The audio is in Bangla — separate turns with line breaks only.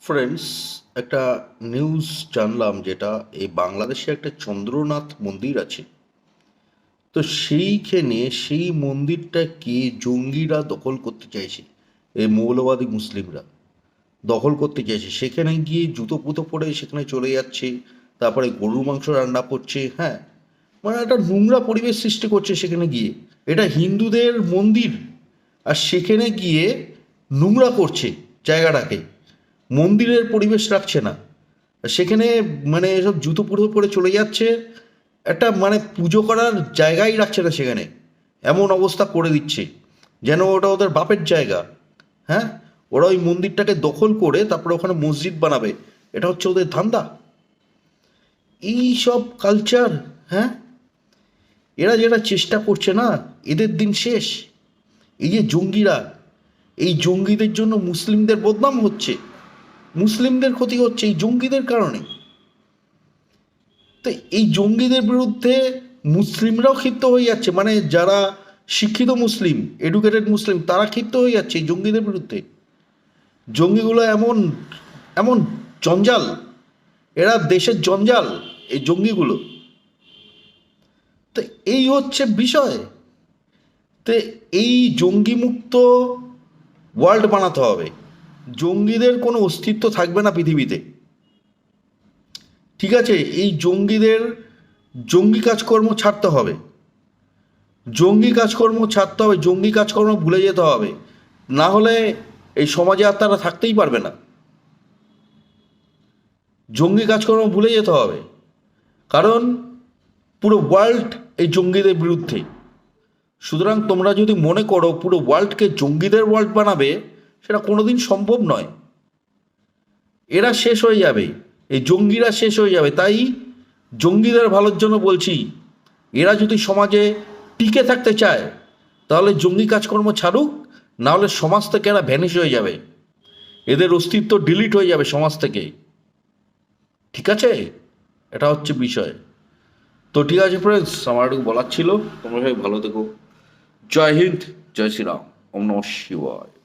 ফ্রেন্ডস একটা নিউজ জানলাম যেটা এই বাংলাদেশে একটা চন্দ্রনাথ মন্দির আছে। তো সেইখানে সেই মন্দিরটাকে জঙ্গিরা দখল করতে চাইছে? এই মৌলবাদী মুসলিমরা দখল করতে চাইছে। সেখানে গিয়ে জুতো পুতো পরে সেখানে চলে যাচ্ছে, তারপরে গরুর মাংস রান্না করছে হ্যাঁ। মানে একটা নোংরা পরিবেশ সৃষ্টি করছে সেখানে গিয়ে। এটা হিন্দুদের মন্দির। আর সেখানে গিয়ে নোংরা করছে জায়গাটাকে। মন্দিরের পরিবেশ রাখছে না। সেখানে মানে এসব জুতো পুরো পরে চলে যাচ্ছে, একটা মানে পুজো করার জায়গাই রাখছে না সেখানে। এমন অবস্থা করে দিচ্ছে, যেন ওটা ওদের বাপের জায়গা। হ্যাঁ? ওরা ওই মন্দিরটাকে দখল করে তারপরে ওখানে মসজিদ বানাবে, এটা হচ্ছে ওদের ধান্দা। এই সব কালচার হ্যাঁ? এরা যেটা চেষ্টা করছে না, এদের দিন শেষ। এই যে জঙ্গিরা, এই জঙ্গিদের জন্য মুসলিমদের বদনাম হচ্ছে। মুসলিমদের ক্ষতি হচ্ছে এই জঙ্গিদের কারণে। তো এই জঙ্গিদের বিরুদ্ধে মুসলিমরাও ক্ষিপ্ত হয়ে যাচ্ছে মানে যারা শিক্ষিত মুসলিম এডুকেটেড মুসলিম, তারা ক্ষিপ্ত হয়ে যাচ্ছে এই জঙ্গিদের বিরুদ্ধে। জঙ্গিগুলো এমন এমন জঞ্জাল, এরা দেশের জঞ্জাল এই জঙ্গিগুলো। তো এই হচ্ছে বিষয়। তো এই জঙ্গিমুক্ত ওয়ার্ল্ড বানাতে হবে। জঙ্গিদের কোনো অস্তিত্ব থাকবে না পৃথিবীতে। ঠিক আছে, এই জঙ্গিদের জঙ্গি কাজকর্ম ছাড়তে হবে। জঙ্গি কাজকর্ম ছাড়তে হবে, জঙ্গি কাজকর্ম ভুলে যেতে হবে। না হলে এই সমাজে আর তারা থাকতেই পারবে না। জঙ্গি কাজকর্ম ভুলে যেতে হবে। কারণ পুরো ওয়ার্ল্ড এই জঙ্গিদের বিরুদ্ধে। সুতরাং তোমরা যদি মনে করো পুরো ওয়ার্ল্ডকে জঙ্গিদের ওয়ার্ল্ড বানাবে সেটা কোনোদিন সম্ভব নয়। এরা শেষ হয়ে যাবে, এই জঙ্গিরা শেষ হয়ে যাবে। তাই জঙ্গিদের ভালোর জন্য বলছি, এরা যদি সমাজে টিকে থাকতে চায়, তাহলে জঙ্গি কাজকর্ম ছাড়ুক, নাহলে সমাজ থেকে এরা ভ্যানিশ হয়ে যাবে। এদের অস্তিত্ব ডিলিট হয়ে যাবে সমাজ থেকে। ঠিক আছে? এটা হচ্ছে বিষয়। তো ঠিক আছে ফ্রেন্ডস আমার একটু বলার ছিল। তোমরা সবাই ভালো থেকো। জয় হিন্দ, জয় শ্রীরাম। ওম শিবায়।